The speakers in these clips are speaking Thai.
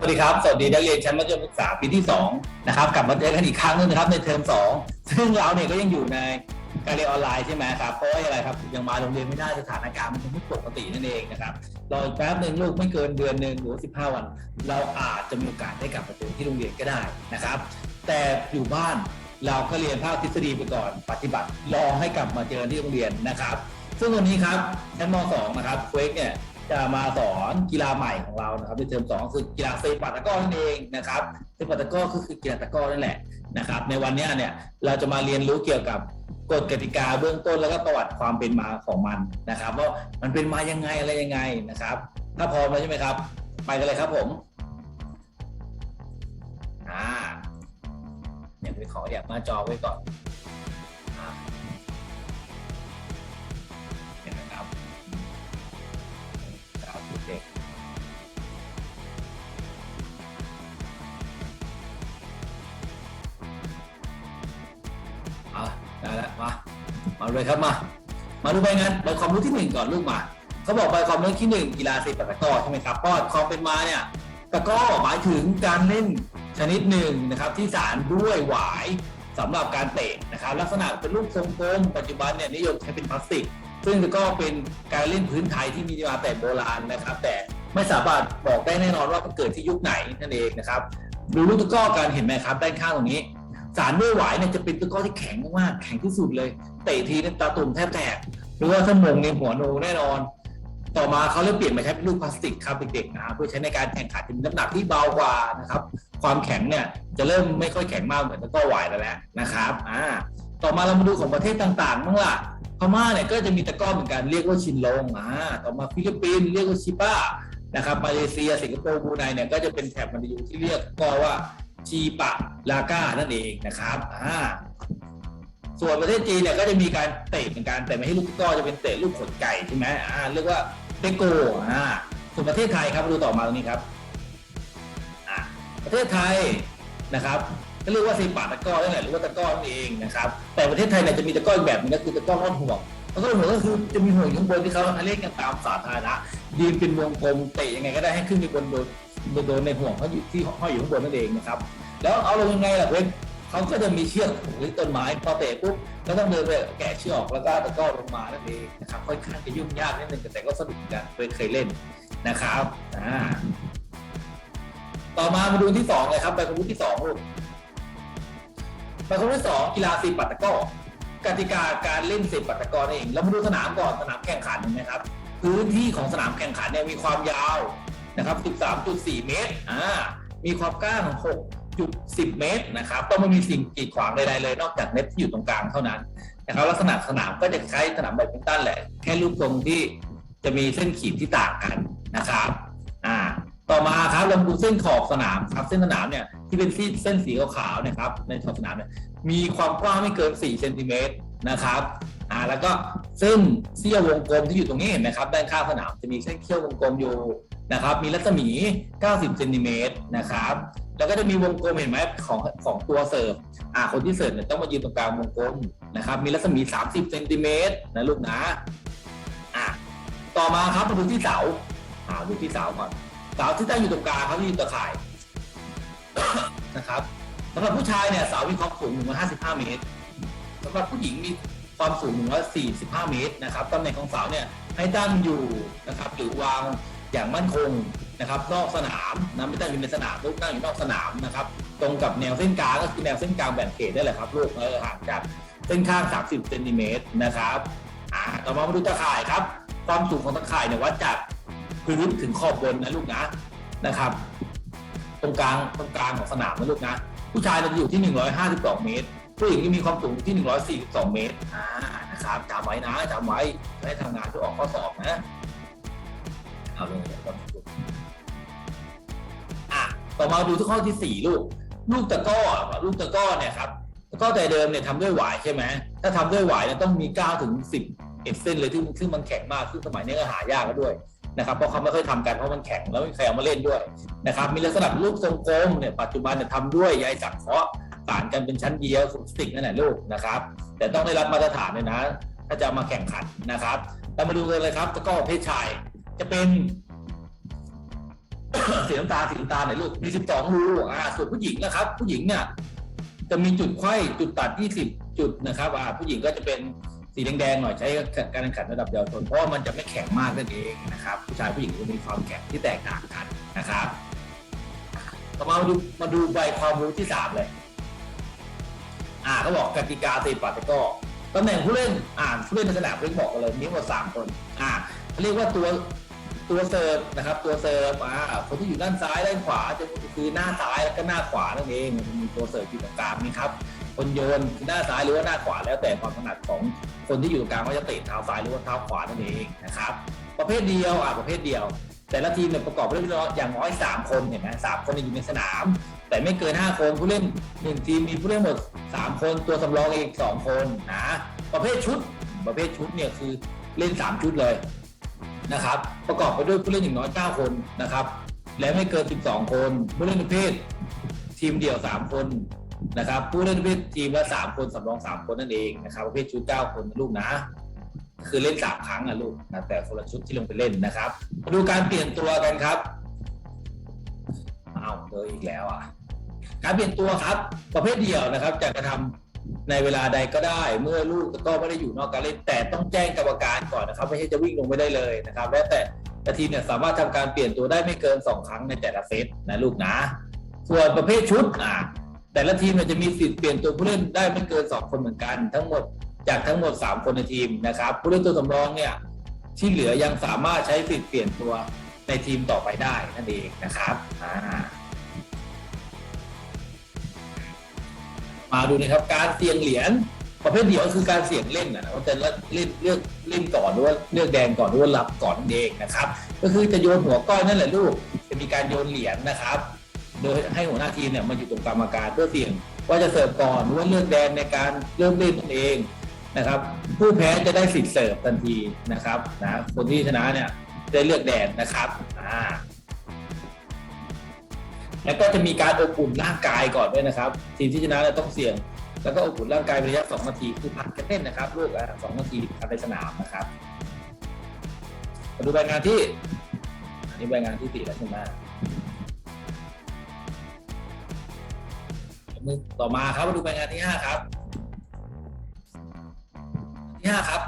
สวัสดีครับ สวัสดีนักเรียนชั้นมัธยมศึกษาปีที่2นะครับ กลับมาเจอกันอีกครั้งนึงนะครับในเทอม2 ซึ่งเราเนี่ยก็ยังอยู่ในการเรียนออนไลน์ใช่ไหมครับ เพราะอะไรครับ ยังมาโรงเรียนไม่ได้สถานการณ์มันยังไม่ปกตินั่นเองนะครับ รออีกแป๊บหนึ่งลูกไม่เกินเดือนหนึ่งหรือว่า15 วัน เราอาจจะมีโอกาสได้กลับมาเจอที่โรงเรียนก็ได้นะครับ แต่อยู่บ้านเราก็เรียนภาคทฤษฎีไปก่อน ปฏิบัติลองให้กลับมาเจอที่โรงเรียนนะครับ ซึ่งวันนี้ครับชั้นม .2 นะครับเควกเนี่ย จะมาสอนกีฬาใหม่ของเรานะครับในเทอมสองคือกีฬาเซปัตะก้อนั่นเองนะครับเซปัตะก้อคือกีฬาตะก้อนั่นแหละนะครับ ในวันนี้เนี่ยเราจะมาเรียนรู้เกี่ยวกับกฎกติกาเบื้องต้นแล้วก็ประวัติความเป็นมาของมันนะครับว่ามันเป็นมายังไงอะไรยังไงนะครับ ถ้าพร้อมแล้วใช่ไหมครับ ไปกันเลยครับผมอ่าเนี่ยไปขอแอบหน้าจอไว้ก่อนาเลยครับมา มาดูใบงานใบความรู้ที่หนึ่งก่อนลูกมาเขาบอกใบความรู้ที่หนึ่งกีฬาสีตะกร้อใช่ไหมครับก็ความเป็นมาเนี่ยตะก้อหมายถึงการเล่นชนิดหนึ่งนะครับที่สารด้วยหวายสำหรับการเตะนะครับลักษณะเป็นรูปทรงกลมปัจจุบันเนี่ยนิยมใช้เป็นพลาสติก ซึ่งก็เป็นการเล่นพื้นไทยที่มีมาแต่โบราณนะครับ แต่ไม่สามารถบอกได้แน่นอนว่าเกิดที่ยุคไหนนั่นเองนะครับดูลูกตะก้อกันเห็นไหมครับด้านข้างตรงนี้ สารด้วยหวายเนี่ยจะเป็นตะก้อที่แข็งมากๆแข็งที่สุดเลยเตะทีนี่ตาตุ่มแทบแตกหรือว่าถ้ามงในหัวโนแน่นอน ต่อมาเขาเลยเปลี่ยนมาใช้เป็นลูกพลาสติกครับเด็กๆนะเพื่อใช้ในการแข่งขันที่มีน้ำหนักที่เบากว่านะครับ ความแข็งเนี่ยจะเริ่มไม่ค่อยแข็งมากเหมือนตะก้อหวายแล้วแหละนะครับอ่าต่อมาเรามาดูของประเทศต่างๆบ้างล่ะพม่าเนี่ยก็จะมีตะก้อเหมือนกันเรียกว่าชินลงอ่าต่อมาฟิลิปปินส์เรียกว่าชิป้านะครับมาเลเซียสิงคโปร์บูไนเนี่ยก็จะเป็นแถบมันยูที่เรียกก็ว่า ชีปะลาก้านั่นเองนะครับอ่าส่วนประเทศจีนเนี่ยก็จะมีการเตะเหมือนกันแต่ไม่ให้ลูกก้อจะเป็นเตะลูกขนไก่ใช่ไหมอ่าเรียกว่าเตโกอ่าส่วนประเทศไทยครับดูต่อมาตรงนี้ครับอ่าประเทศไทยนะครับก็เรียกว่าซีปะตะก้อนั่นแหละหรือว่าตะก้อนั่นเองนะครับ แต่ประเทศไทยเนี่ยจะมีตะก้ออีกแบบหนึงก็คือตะก้อรอดห่วงตะก้อรอดห่วงก็คือจะมีห่วงอยู่ข้างบนที่เขาเล่นกันตามสาธารณะยืนเป็นวงกลมเตะยังไงก็ได้ให้ขึ้นไปบนโดน โดนในห่วงเขาอยู่ที่ห้อยอยู่ข้างบนนั่นเองนะครับ แล้วเอาลงยังไงล่ะเว้นเขาก็จะมีเชือกผูกที่ต้นไม้พอเตะปุ๊บก็ต้องเดินไปแกะเชือกออกแล้วก็ตะก้อลงมานั่นเองนะครับค่อนข้างจะยุ่งยากนิดนึงแต่ก็สนุกกันเคยเคยเล่นนะครับอ่าต่อมามาดูที่สองเลยครับใบความรู้ที่สองลูกใบความรู้ที่สองกีฬาสีปัตตะก้อกติกาการเล่นสีปัตตะก้อนเองเรามาดูสนามก่อนสนามแข่งขันนไหมครับพื้นที่ของสนามแข่งขันเนี่ยมีความยาว นะครับ 13.4 เมตร อ่า มีความกว้าง 6.10 เมตรนะครับ ต้องไม่มีสิ่งกีดขวางใดๆเลย นอกจากเน็ตที่อยู่ตรงกลางเท่านั้นนะครับ ลักษณะสนามก็จะคล้ายสนามแบดมินตันแหละ แค่รูปทรงที่จะมีเส้นขีดที่ต่างกันนะครับ อ่า ต่อมาครับเราดูเส้นขอบสนามครับ เส้นสนามเนี่ยที่เป็นเส้นสีขาวๆนะครับ ในขอบสนามเนี่ย มีความกว้างไม่เกิน 4 เซนติเมตรนะครับอ่าแล้วก็เส้นเสี้ยววงกลมที่อยู่ตรงนี้เห็นไหมครับด้านข้างสนามจะมีเส้นเขี้ยววงกลมอยู่ นะครับ มีรัศมี 90เซนติเมตรนะครับ แล้วก็จะมีวงกลมเห็นไหมของของตัวเสิร์ฟอ่าคนที่เสิร์ฟเนี่ยต้องมายืนตรงกลางวงกลมนะครับ มีรัศมี 30เซนติเมตรนะลูกนะอ่าต่อมาครับมาดูที่เสาอ่าดูที่เสาก่อนเสาที่ตั้งอยู่ตรงกลางเขาที่อยู่ตะข่ายนะครับสำหรับผู้ชายเนี่ยเสามีความสูง155 เมตรสำหรับผู้หญิงมีความสูง145 เมตรนะครับตำแหน่งของเสาเนี่ยให้ตั้งอยู่นะครับหรือวาง อย่างมั่นคงนะครับนอกสนามนะไม่ตั้งอยู่ในสนามลูกตั้งอยู่นอกสนามนะครับ ตรงกับแนวเส้นกลางก็คือแนวเส้นกลางแบ่งเขตได้แหละครับลูกเออห่างจากเส้นข้าง 30เซนติเมตรนะครับอ่าต่อมามาดูตะข่ายครับ ความสูงของตะข่ายเนี่ยวัดจากพื้นถึงขอบบนนะลูกนะนะครับ ตรงกลางตรงกลางของสนามนะลูกนะ ผู้ชายเราจะอยู่ที่ 152 เมตร ผู้หญิงจะมีความสูงที่ 142 เมตรอ่านะครับจำไว้นะจำไว้ได้ทำงานเพื่อออกข้อสอบนะ เอาลยเดี๋ยก่อนอะต่อมาดูที่ข้อที่4ลูก ลูกตะก้อลูกตะก้อเนี่ยครับตะก้อแต่เดิมเนี่ยทำด้วยหวายใช่ไหมถ้าทำด้วยหวายเนี่ยต้องมี9ถึง10เอ็ดเส้นเลยที่ซึ่งมันแข็งมากซึ่งสมัยนี้ก็หายากแล้วด้วยนะครับเพราะเขาไม่ค่อยทำกันเพราะมันแข็งแล้วไม่มีใครเอามาเล่นด้วยนะครับมีลักษณะรูปทรงกลมเนี่ยปัจจุบันเนี่ยทำด้วยใยสังเคราะห์สารกันเป็นชั้นเยียวสุสติกนั่นแหละลูกนะครับ แต่ต้องได้รับมาตรฐานเลยนะ ถ้าจะมาแข่งขันนะครับเรามาดูกันเลยครับตะก้อเพศชาย จะเป็นสีน้ำตาลสีน้ำตาลไหนลูกมีสิบสองรูอ่าส่วนผู้หญิงนะครับ ผู้หญิงเนี่ย จะมีจุดไข้จุดตัดยี่สิบจุดนะครับอ่าผู้หญิงก็จะเป็นสีแดงๆหน่อยใช้การแข่งขันระดับเยาวชนเพราะมันจะไม่แข็งมากนั่นเองนะครับ ผู้ชายผู้หญิงจะมีความแข็งที่แตกต่างกันนะครับต่อมามาดูมาดูใบความรู้ที่สามเลย อ่าเขาบอกกติกาตีปัตตะกร้อตำแหน่งผู้เล่นอ่านผู้เล่นในสนามเล่นบอกกันเลยมีทั้งหมดสามคน อ่าเรียกว่าตัว ตัวเซิร์ฟนะครับตัวเซิร์ฟอ่าคนที่อยู่ด้านซ้ายด้านขวาจะคือหน้าซ้ายแล้วก็หน้าขวานั่นเองมันจะมีตัวเซิร์ฟอยู่ตรงกลางนี่ครับคนโยนคือหน้าซ้ายหรือว่าหน้าขวาแล้วแต่ความถนัดของคนที่อยู่ตรงกลางว่าจะเตะเท้าซ้ายหรือว่าเท้าขวานั่นเองนะครับประเภทเดียวอ่าประเภทเดียว แต่ละทีมเนี่ยประกอบไปด้วยอย่างน้อยสามคนเห็นไหมสามคนอยู่ในสนาม แต่ไม่เกินห้าคนผู้เล่นหนึ่งทีมมีผู้เล่นหมดสามคนตัวสำรองอีกสองคนนะประเภทชุดประเภทชุดเนี่ยคือเล่นสามชุดเลย นะครับประกอบไปด้วยผู้เล่นอย่างน้อยเก้าคนนะครับ และไม่เกินสิบสองคน ผู้เล่นประเภท ทีมเดี่ยวสามคนนะครับ ผู้เล่นประเภททีมละสามคนสำรองสามคนนั่นเองนะครับ ประเภทชุดเก้าคนลูกนะ คือเล่นสามครั้งนะลูกนะแต่คนละชุดที่ลงไปเล่นนะครับมาดูการเปลี่ยนตัวกันครับเอาเจออีกแล้วอะการเปลี่ยนตัวครับ ประเภทเดียวนะครับจะกระทำ ในเวลาใดก็ได้ เมื่อลูกก็ไม่ได้อยู่นอกการเล่นแต่ต้องแจ้งกรรมการก่อนนะครับ ไม่ใช่จะวิ่งลงไปได้เลยนะครับ และแต่แต่ทีมเนี่ยสามารถทำการเปลี่ยนตัวได้ไม่เกินสองครั้งในแต่ละเซตนะลูกนะส่วนประเภทชุดอะแต่ละทีมเนี่ยจะมีสิทธิ์เปลี่ยนตัวผู้เล่นได้ไม่เกินสองคนเหมือนกัน ทั้งหมดจากทั้งหมดสามคนในทีมนะครับ ผู้เล่นตัวสำรองเนี่ยที่เหลือยังสามารถใช้สิทธิ์เปลี่ยนตัวในทีมต่อไปได้นั่นเองนะครับอ่า มาดูนะครับการเสี่ยงเหรียญประเภทเดียวคือการเสี่ยงเล่นนะว่าจะเล่นเลือกเล่นก่อนหรือว่าเลือกแดงก่อนหรือว่ารับก่อนนั่นเองนะครับ ก็คือจะโยนหัวก้อยนั่นแหละลูกจะมีการโยนเหรียญนะครับ โดยให้หัวหน้าทีมเนี่ยมาอยู่ตรงกรรมการเพื่อเสี่ยงว่าจะเสิร์ฟก่อนหรือว่าเลือกแดงในการเริ่มเล่นนั่นเองนะครับ ผู้แพ้จะได้สิทธิ์เสิร์ฟทันทีนะครับนะคนที่ชนะเนี่ยได้เลือกแดงนะครับอ่า แล้วก็จะมีการอบอุ่นร่างกายก่อนด้วยนะครับ ทีมที่ชนะเนี่ยต้องเสี่ยง แล้วก็อบอุ่นร่างกายเป็นระยะ 2 นาที คือพักกันเล่นนะครับลูกอะสองนาทีพักในสนามนะครับมาดูใบงานที่อันนี้ใบงานที่สี่แล้วใช่ไหมต่อมาครับมาดูใบงานที่ห้าครับที่ห้าครับ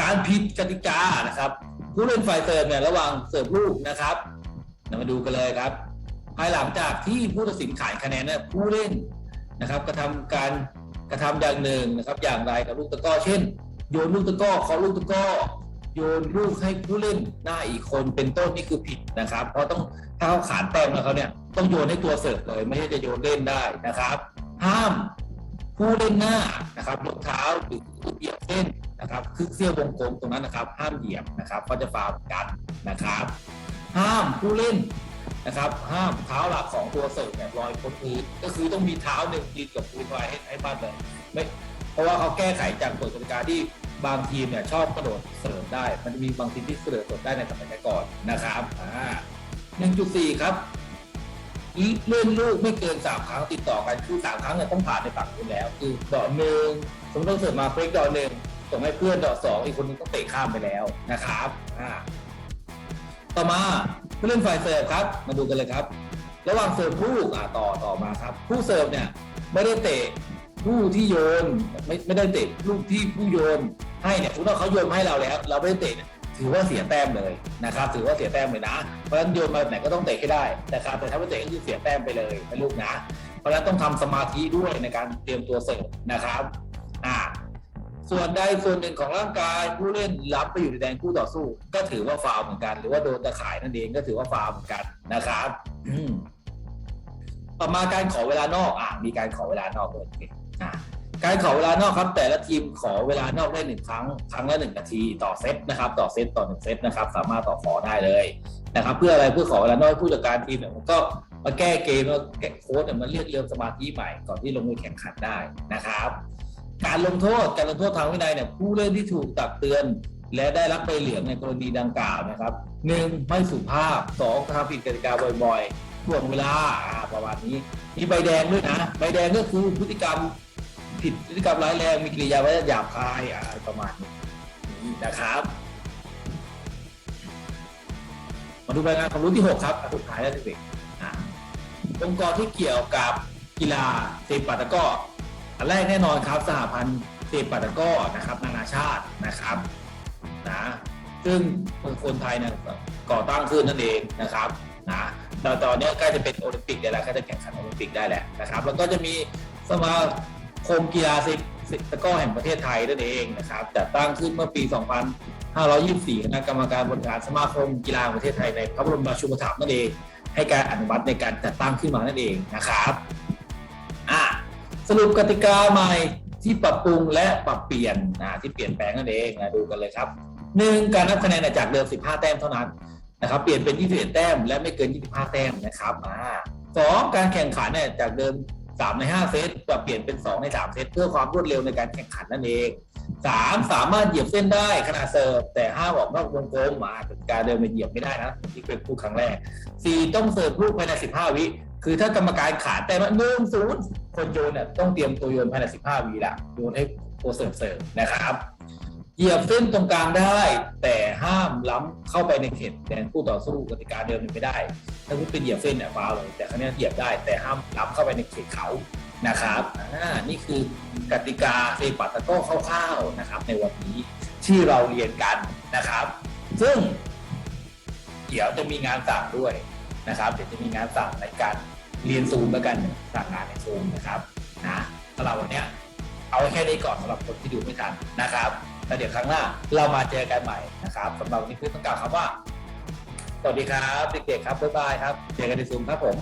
การผิดกติกานะครับ ผู้เล่นฝ่ายเสิร์ฟเนี่ยระหว่างเสิร์ฟลูกนะครับเรามาดูกันเลยครับ ภายหลังจากที่ผู้ตัดสินขายคะแนนเนี่ยผู้เล่นนะครับกระทำการกระทำอย่างหนึ่งนะครับ อย่างไรกับลูกตะก้อ เช่น โยนลูกตะก้อขอลูกตะก้อ โยนลูกให้ผู้เล่นหน้าอีกคนเป็นต้นนี่คือผิดนะครับ เพราะต้องถ้าเขาขานแต้มแล้วเขาเนี่ยต้องโยนให้ตัวเสิร์ฟเลย ไม่ใช่จะโยนเล่นได้นะครับ ห้ามผู้เล่นหน้านะครับยกเท้าหรือเหยียบเส้นนะครับคือเสี้ยววงกลมตรงนั้นนะครับ ห้ามเหยียบนะครับ ก็จะฟาวล์กันนะครับ ห้ามผู้เล่น นะครับ ห้ามเท้าหลักของตัวเสิร์ฟเนี่ยลอยพ้นพื้นก็คือต้องมีเท้าหนึ่งยืนกับพื้นไว้ให้ให้บ้านเลยไม่เพราะว่าเขาแก้ไขจากกฎกติกาที่บางทีมเนี่ยชอบกระโดดเสิร์ฟได้ มันจะมีบางทีมที่กระโดดเสิร์ฟได้ในสมัยก่อนนะครับอ่าหนึ่งจุดสี่ครับเล่นลูกไม่เกินสามครั้งติดต่อกันคือสามครั้งเนี่ยต้องผ่านในฝั่งคุณแล้ว คือดอกหนึ่งสมมติต้องเสิร์ฟมาเฟกดอกหนึ่งส่งให้เพื่อนดอกสองอีกคนนึงต้องเตะข้ามไปแล้วนะครับอ่าต่อมา ผู้เล่นฝ่ายเสิร์ฟครับ มาดูกันเลยครับ ระหว่างเสิร์ฟผู้อ่าต่อต่อมาครับ ผู้เสิร์ฟเนี่ยไม่ได้เตะผู้ที่โยนไม่ไม่ได้เตะลูกที่ผู้โยนให้เนี่ยสมมติว่าเขาโยนให้เราแล้ว เราไม่ได้เตะถือว่าเสียแต้มเลยนะครับ ถือว่าเสียแต้มเลยนะ เพราะฉะนั้นโยนมาไหนก็ต้องเตะให้ได้นะครับแต่ถ้าไม่เตะก็คือเสียแต้มไปเลยนะลูกนะ เพราะฉะนั้นต้องทำสมาธิด้วยในการเตรียมตัวเสิร์ฟนะครับ อ่า ส่วนใดส่วนหนึ่งของร่างกายผู้เล่นรับไปอยู่ในแดนคู่ต่อสู้ ก็ถือว่าฟาวเหมือนกัน หรือว่าโดนตะข่ายนั่นเองก็ถือว่าฟาวเหมือนกันนะครับต่อมาการขอเวลานอกอะมีการขอเวลานอกด้วยอะการขอเวลานอกครับ แต่ละทีมขอเวลานอกได้หนึ่งครั้งครั้งละหนึ่งนาทีต่อเซตนะครับ ต่อเซตต่อหนึ่งเซตนะครับ สามารถต่อขอได้เลยนะครับ เพื่ออะไรเพื่อขอเวลานอกผู้จัดการทีมเนี่ยมันก็มาแก้เกมแล้วแก้โค้ดเนี่ยมันเรียกเรียมสมาธิใหม่ก่อนที่ลงมือแข่งขันได้นะครับ การลงโทษการลงโทษทางวินัยเนี่ยผู้เล่นที่ถูกตักเตือน และได้รับใบเหลืองในกรณีดังกล่าวนะครับหนึ่งไม่สุภาพสองทำผิดกติกาบ่อยๆถ่วงเวลาประมาณนี้ มีใบแดงด้วยนะ ใบแดงก็คือพฤติกรรมผิดพฤติกรรมร้ายแรงมีกิริยาว่าหยาบคายอ่าประมาณนี้นะครับมาดูรายงานความรู้ที่ 6 ครับสุดท้ายแล้วเด็กๆองค์กรที่เกี่ยวกับกีฬาเซปัตะก้อ อันแรกแน่นอนครับสหพันธ์เซปัตะก้อนะครับ นานาชาตินะครับนะซึ่งคนไทยเนี่ยก่อตั้งขึ้นนั่นเองนะครับนะแต่ตอนนี้ใกล้จะเป็นโอลิมปิกได้แล้วกล้จะแข่งขันโอลิมปิกได้แหล้วนะครับ แล้วก็จะมีสมาคมกีฬาเซตะก้อแห่งประเทศไทยนั่นเองนะครับจัดตั้งขึ้นเมื่อปี 2524 คณะกรรมการบริหารสมาคมกีฬาประเทศไทยในพระบรมราชูปถัมภ์นั่นเองให้การอนุมัติในการจัดตั้งขึ้นมานั่นเองนะครับ สรุปกติกาใหม่ที่ปรับปรุงและปรับเปลี่ยนนะที่เปลี่ยนแปลงนั่นเองนะดูกันเลยครับหนึ่งการนับคะแนนจากเดิม 15 แต้มเท่านั้นนะครับเปลี่ยนเป็น 21 แต้ม และไม่เกิน 25 แต้มนะครับอ่าสองการแข่งขันเนี่ยจากเดิม 3 ใน 5 เซตปรับเปลี่ยนเป็น 2 ใน 3 เซตเพื่อความรวดเร็วในการแข่งขันนั่นเองสามสามารถเหยียบเส้นได้ขณะเสิร์ฟแต่ห้ามออกนอกวงกลมมาการเดินไปเหยียบไม่ได้นะที่เป็นพูดครั้งแรกสี่ต้องเสิร์ฟลูกภายในสิบห้าวิ คือถ้ากรรมการขาดแต่มาหนึ่งศูนย์คนโยนเนี่ยต้องเตรียมตัวโยนภายในสิบห้าวิละโยนให้ตัวเสิร์ฟเสิร์ฟนะครับ เหยียบเส้นตรงกลางได้ แต่ห้ามล้ำเข้าไปในเขตแดนคู่ต่อสู้กติกาเดิมไม่ได้ ถ้าคุณเป็นเหยียบเส้นเนี่ยฟาวเลยแต่ครั้งนี้เหยียบได้ แต่ห้ามล้ำเข้าไปในเขตเขานะครับนี่คือกติกาเซปัตตะก้อคร่าวๆนะครับ ในวันนี้ที่เราเรียนกันนะครับ ซึ่ง เดี๋ยวจะมีงานสั่งด้วย นะครับเดี๋ยวจะมีงานสั่งในการเรียนซูมแล้วกันสั่งงานในซูมนะครับนะสำหรับวันนี้เอาแค่นี้ก่อนสำหรับคนที่ดูไม่ทันนะครับแล้วเดี๋ยวครั้งหน้าเรามาเจอกันใหม่นะครับสำหรับวันนี้คือต้องกล่าวคำว่า สวัสดีครับเด็กๆครับบ๊ายบายครับเจอกันในซูมครับผม